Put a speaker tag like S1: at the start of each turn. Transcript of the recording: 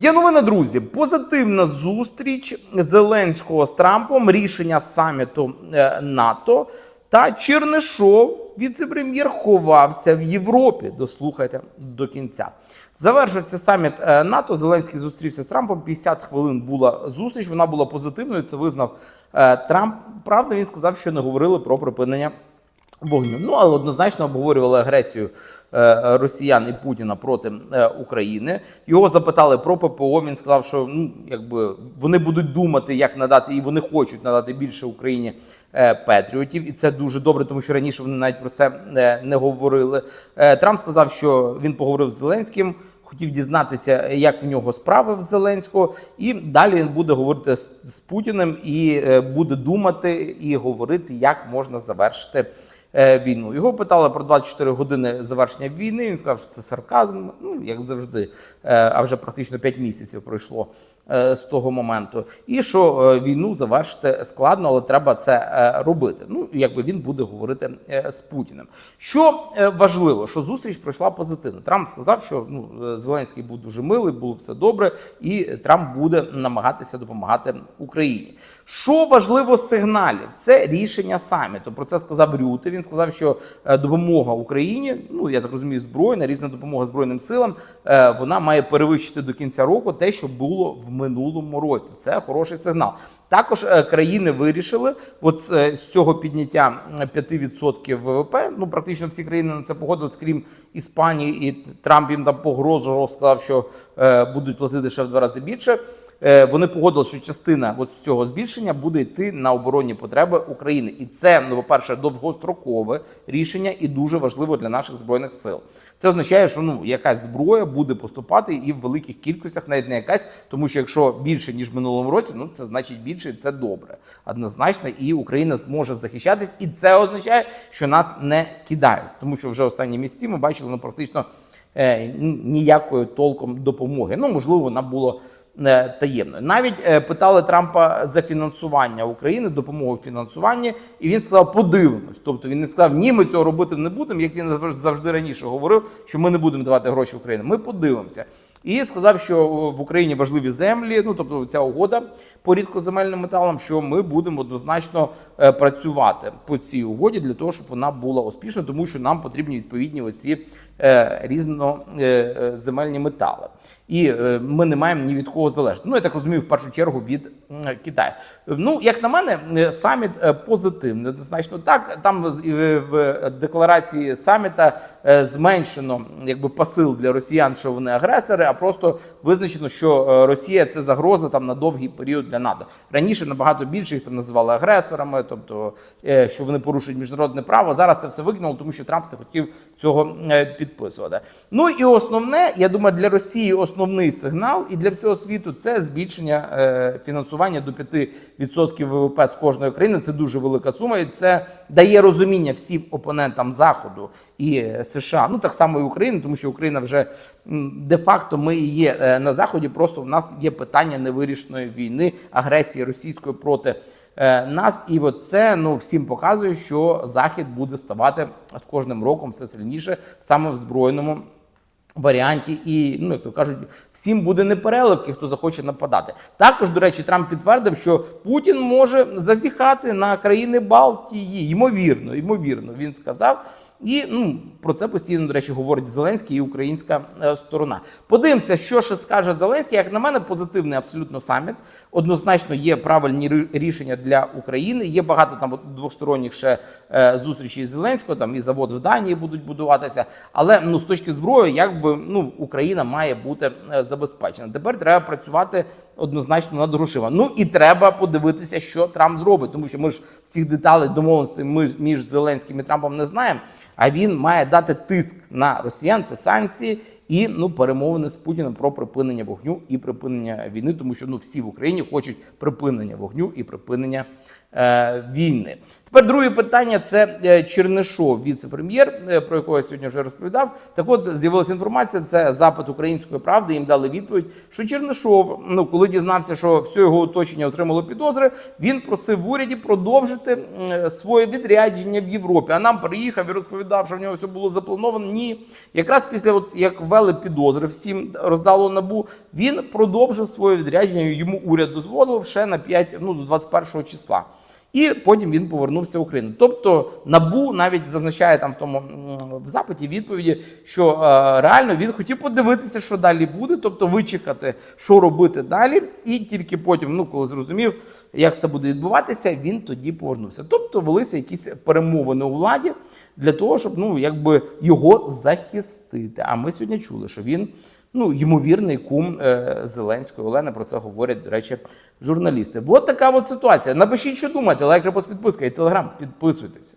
S1: Є новина, друзі. Позитивна зустріч Зеленського з Трампом, рішення саміту е, НАТО та Чернишов, віце-прем'єр, ховався в Європі. Дослухайте до кінця. Завершився саміт е, НАТО. Зеленський зустрівся з Трампом. 50 хвилин була зустріч. Вона була позитивною. Це визнав е, Трамп. Правда, він сказав, що не говорили про припинення вогню. Ну але однозначно обговорювали агресію е, росіян і Путіна проти е, України. Його запитали про ППО. Він сказав, що ну якби вони будуть думати, як надати, і вони хочуть надати більше Україні е, патріотів, і це дуже добре, тому що раніше вони навіть про це не говорили. Е, Трамп сказав, що він поговорив з Зеленським. Хотів дізнатися, як в нього справи в Зеленського, і далі він буде говорити з, з Путіним і е, буде думати і говорити, як можна завершити е, війну. Його питали про 24 години завершення війни. Він сказав, що це сарказм, ну як завжди. Е, а вже практично 5 місяців пройшло е, з того моменту. І що е, війну завершити складно, але треба це е, робити. Ну якби він буде говорити е, з Путіним. Що е, важливо, що зустріч пройшла позитивно. Трамп сказав, що ну е, Зеленський був дуже милий, було все добре, і Трамп буде намагатися допомагати Україні. Що важливо сигналів? Це рішення саміту. Про це сказав Рюте. Він сказав, що е, допомога Україні, ну я так розумію, збройна, різна допомога збройним силам, е, вона має перевищити до кінця року те, що було в минулому році. Це хороший сигнал. Також е, країни вирішили, от з, цього підняття м, 5% ВВП. Ну практично всі країни на це погодились, крім Іспанії, і Трамп їм там погрожував, сказав, що е, будуть платити ще в два рази більше. Е, Вони погодили, що частина от цього збільшення буде йти на оборонні потреби України, і це ну, по-перше, довгострокове рішення і дуже важливо для наших збройних сил. Це означає, що ну якась зброя буде поступати і в великих кількостях, навіть не якась, тому що якщо більше ніж в минулому році, ну це значить більше, це добре. Однозначно, і Україна зможе захищатись, і це означає, що нас не кидають, тому що вже останні місяці ми бачили ну практично ніякої толком допомоги. Ну можливо, вона була е, таємною. Навіть е, питали Трампа за фінансування України, допомогу в фінансуванні, і він сказав, подивимось. Тобто він не сказав, ні, ми цього робити не будемо, як він завж- завжди раніше говорив, що ми не будемо давати гроші Україні. Ми подивимося. І сказав, що в Україні важливі землі, ну тобто ця угода по рідкоземельним металам, що ми будемо однозначно е, працювати по цій угоді для того, щоб вона була успішною, тому що нам потрібні відповідні оці е, різноземельні метали. І е, ми не маємо ні від кого залежати. Ну я так розумію, в першу чергу від Китаю. Ну як на мене, е, саміт е, позитивний. Однозначно так. Там в декларації саміта зменшено якби посил для росіян, що вони агресори, а просто визначено, що Росія це загроза там на довгий період для НАТО. Раніше набагато більше їх там називали агресорами, тобто що вони порушують міжнародне право. Зараз це все викинуло, тому що Трамп не хотів цього підписувати. Ну і основне, я думаю, для Росії основний сигнал і для всього світу це збільшення е, фінансування до 5% ВВП з кожної країни. Це дуже велика сума, і це дає розуміння всім опонентам Заходу і е, США. Ну так само і України, тому що Україна вже де-факто ми і є е, на заході. Просто в нас є питання невирішеної війни, агресії російської проти. Нас і от це ну всім показує, що захід буде ставати з кожним роком все сильніше саме в збройному варіанті, і ну як то кажуть, всім буде непереливки, хто захоче нападати. Також, до речі, Трамп підтвердив, що Путін може зазіхати на країни Балтії. Ймовірно, ймовірно, він сказав. І ну про це постійно, до речі, говорить Зеленський і українська е, сторона. Подивимося, що ще скаже Зеленський. Як на мене, позитивний абсолютно саміт. Однозначно є правильні рішення для України. Є багато там двосторонніх ще е, зустрічей з Зеленського. Там і завод в Данії будуть будуватися. Але ну з точки зброї, якби ну Україна має бути е, забезпечена. Тепер треба працювати однозначно надрушива. Ну і треба подивитися, що Трамп зробить, тому що ми ж всіх деталей домовленостей ми між Зеленським і Трампом не знаємо. А він має дати тиск на росіян. Це санкції і ну перемовини з Путіним про припинення вогню і припинення війни, тому що ну всі в Україні хочуть припинення вогню і припинення е, війни. Тепер друге питання це е, Чернишов, віце-прем'єр, е, про якого я сьогодні вже розповідав. Так от з'явилася інформація. Це запит української правди. Їм дали відповідь, що Чернишов, ну коли дізнався, що все його оточення отримало підозри, він просив в уряді продовжити своє відрядження в Європі. А нам приїхав і розповідав, що в нього все було заплановано. Ні, якраз після от як ввели завели підозри всім, роздало набу. Він продовжив своє відрядження. Йому уряд дозволив ще на 5, ну до 21 числа. І потім він повернувся в Україну. Тобто Набу навіть зазначає там в тому в запиті відповіді, що е, реально він хотів подивитися, що далі буде, тобто вичекати, що робити далі, і тільки потім, ну коли зрозумів, як це буде відбуватися, він тоді повернувся. Тобто велися якісь перемовини у владі для того, щоб ну якби його захистити. А ми сьогодні чули, що він ну ймовірний кум е, Зеленської Олени. Про це говорять, до речі, журналісти. От така от ситуація. Напишіть, що думаєте, лайк, репост, підписка і телеграм. Підписуйтесь.